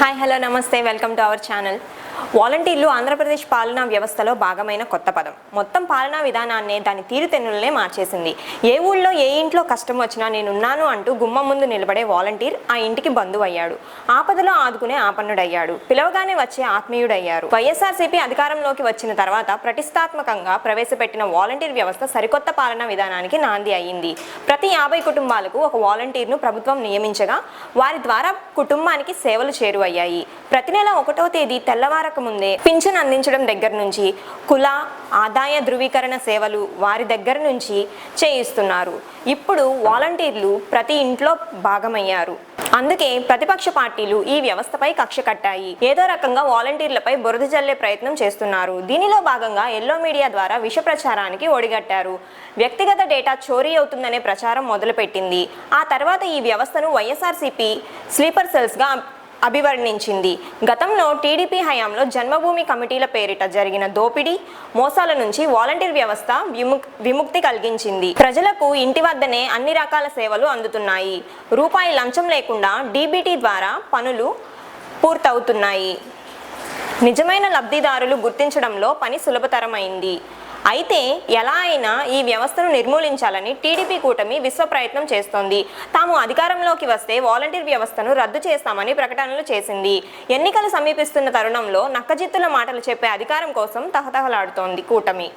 Hi hello నమస్తే welcome to our channel వాలంటీర్లు ఆంధ్రప్రదేశ్ పాలనా వ్యవస్థలో భాగమైన కొత్త పదం. మొత్తం పాలనా విధానాన్నే దాని తీరుతెన్నులనే మార్చేసింది. ఏ ఊళ్ళో ఏ ఇంట్లో కష్టం వచ్చినా నేనున్నాను అంటూ గుమ్మం ముందు నిలబడే వాలంటీర్ ఆ ఇంటికి బంధువు అయ్యాడు ఆపదలో ఆదుకునే ఆపన్నుడయ్యాడు. పిలవగానే వచ్చే ఆత్మీయుడయ్యారు. వైఎస్ఆర్సీపీ అధికారంలోకి వచ్చిన తర్వాత ప్రతిష్టాత్మకంగా ప్రవేశపెట్టిన వాలంటీర్ వ్యవస్థ సరికొత్త పాలనా విధానానికి నాంది అయింది ప్రతి యాభై కుటుంబాలకు ఒక వాలంటీర్ను ప్రభుత్వం నియమించగా వారి ద్వారా కుటుంబానికి సేవలు చేరువయ్యాయి. ప్రతి నెల ఒకటో తేదీ తెల్లవారక ముందే పింఛన్ అందించడం దగ్గర నుంచి కుల ఆదాయ ధృవీకరణ సేవలు వారి దగ్గర నుంచి చేయిస్తున్నారు. ఇప్పుడు వాలంటీర్లు ప్రతి ఇంట్లో భాగమయ్యారు. అందుకే ప్రతిపక్ష పార్టీలు ఈ వ్యవస్థపై కక్ష కట్టాయి. ఏదో రకంగా వాలంటీర్లపై బురద జల్లే ప్రయత్నం చేస్తున్నారు. దీనిలో భాగంగా ఎల్లో మీడియా ద్వారా విష ప్రచారానికి ఒడిగట్టారు. వ్యక్తిగత డేటా చోరీ అవుతుందనే ప్రచారం మొదలుపెట్టింది. ఆ తర్వాత ఈ వ్యవస్థను వైఎస్ఆర్సీపీ స్లీపర్ సెల్స్గా అభివర్ణించింది. గతంలో టీడీపీ హయాంలో జన్మభూమి కమిటీల పేరిట జరిగిన దోపిడీ మోసాల నుంచి వాలంటీర్ వ్యవస్థ విముక్ విముక్తి కలిగించింది. ప్రజలకు ఇంటి వద్దనే అన్ని రకాల సేవలు అందుతున్నాయి. రూపాయి లంచం లేకుండా డీబీటీ ద్వారా పనులు పూర్తవుతున్నాయి. నిజమైన లబ్ధిదారులు గుర్తించడంలో పని సులభతరమైంది. అయితే ఎలా అయినా ఈ వ్యవస్థను నిర్మూలించాలని టీడీపీ కూటమి విశ్వ ప్రయత్నం చేస్తోంది. తాము అధికారంలోకి వస్తే వాలంటీర్ వ్యవస్థను రద్దు చేస్తామని ప్రకటనలు చేసింది. ఎన్నికలు సమీపిస్తున్న తరుణంలో నక్కజిత్తుల మాటలు చెప్పే అధికారం కోసం తహతహలాడుతోంది కూటమి.